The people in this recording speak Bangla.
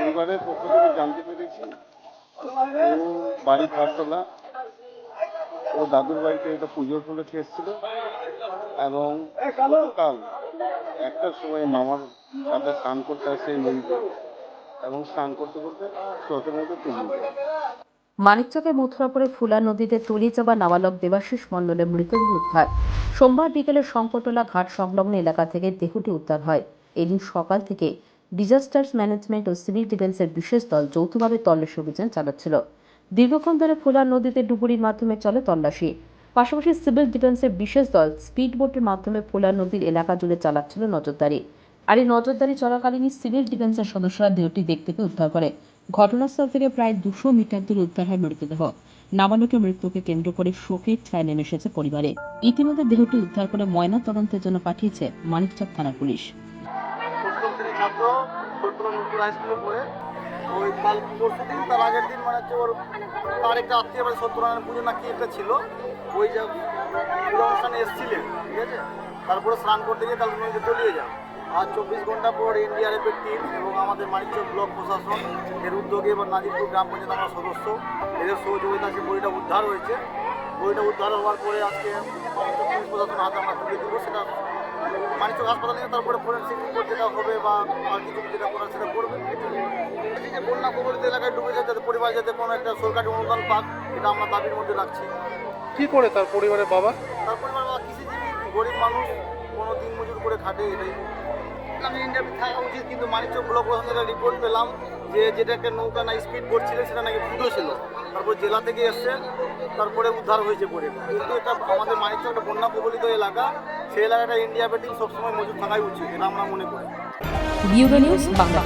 পরিবারের পক্ষ থেকে জানতে পেরেছি ও বাড়ি ঘরতলা ও দাদুর বাড়িতে এটা পুজোর উপলক্ষে এসেছিল। এবং কাল একটার সময় মামার সাথে স্নান করতে আসে নদীতে এবং স্নান করতে করতে স্রোতের মধ্যে তলিয়ে যায়। মানিকচকের মথুরাপুরে ফুলা নদীতে তলিয়ে যাওয়া নাবালক দেবাশিস মণ্ডলের মৃতদেহ উদ্ধার। সোমবার বিকেলে শঙ্করটোলা ঘাট সংলগ্ন এলাকা থেকে দেহটি উদ্ধার হয়। এদিন সকাল থেকে ডিজাস্টার্স ম্যানেজমেন্ট ও সিভিল ডিফেন্সের বিশেষ দল যৌথভাবে তল্লাশি অভিযান চালাচ্ছিল। দীর্ঘক্ষণ ধরে ফুলা নদীতে ডুবুরির মাধ্যমে চলে তল্লাশি। পাশাপাশি সিভিল ডিফেন্সের বিশেষ দল স্পিড বোটের মাধ্যমে ফুলা নদীর এলাকা জুড়ে চালাচ্ছিল নজরদারি। আর এই নজরদারি চলাকালীনই সিভিল ডিফেন্সের সদস্যরা দেহটি দেখতে পেয়ে উদ্ধার করে। ঘটনাস্থল থেকে প্রায় দুশো মিটার দূরে উদ্ধার হয় মৃতদেহ। নাবালকের মৃত্যুকে কেন্দ্র করে শোকের ছায়া নেমে এসেছে পরিবারে। ইতিমধ্যে দেহটি উদ্ধার করে ময়না তদন্তের জন্য পাঠিয়েছে মানিকচক থানার পুলিশ। অষ্টম শ্রেণির নতুন হাই স্কুলে পড়ে। ওই কাল পরশু দিন, তার আগের দিন মানে হচ্ছে ওর তার একটা আত্মীয় বাড়ি সত্যনারায়ণ পুজো না কি একটা ছিল, ওই যে অনুষ্ঠানে এসেছিলেন, ঠিক আছে? তারপরে স্নান করতে গিয়ে কাল নদীতে তলিয়ে যান। আর চব্বিশ ঘণ্টা পর এনডিআরএফের টিম এবং আমাদের মানিকচক ব্লক প্রশাসন, এর উদ্যোগে এবং নাজিরপুর গ্রাম পঞ্চায়েত আমরা সদস্য। এদের সহযোগিতা সে বইটা উদ্ধার হয়েছে। বইটা উদ্ধার হওয়ার পরে আজকে মানিকচক পুলিশ প্রশাসনের হাতে আমরা তুলে দিব, সেটা মানিকচক হাসপাতালে নিয়ে তারপরে ফরেন্সিক রিপোর্ট যেটা হবে বা আর কিছু যেটা করার সেটা করবে। এই যে বন্যা কবলিত এলাকায় ডুবে যায় যাতে পরিবার যাতে কোনো একটা সরকারি অনুদান পাক এটা আমরা দাবির মধ্যে রাখছি। কি করে তার পরিবারের বাবা? তার পরিবার বা কৃষিজীবী গরিব মানুষ কোনো দিন মজুর করে খাটে এটাই। আমি ইন্টারভিউ থাকা উচিত কিন্তু মানিকচক ব্লক প্রশাসনের রিপোর্ট পেলাম যে যেটা একটা নৌকা না স্পিড বোট ছিল সেটা নাকি ফুটো ছিল। তারপর জেলা থেকে এসছে, তারপরে উদ্ধার হয়েছে পরে। কিন্তু এটা আমাদের মানিক একটা বন্যা কবলিত এলাকা, সেই এলাকাটা ইন্ডিয়া ব্যাটিং সবসময় মজুদ থাকাই উচিত, এটা আমরা মনে করি। নিউজ, বাংলা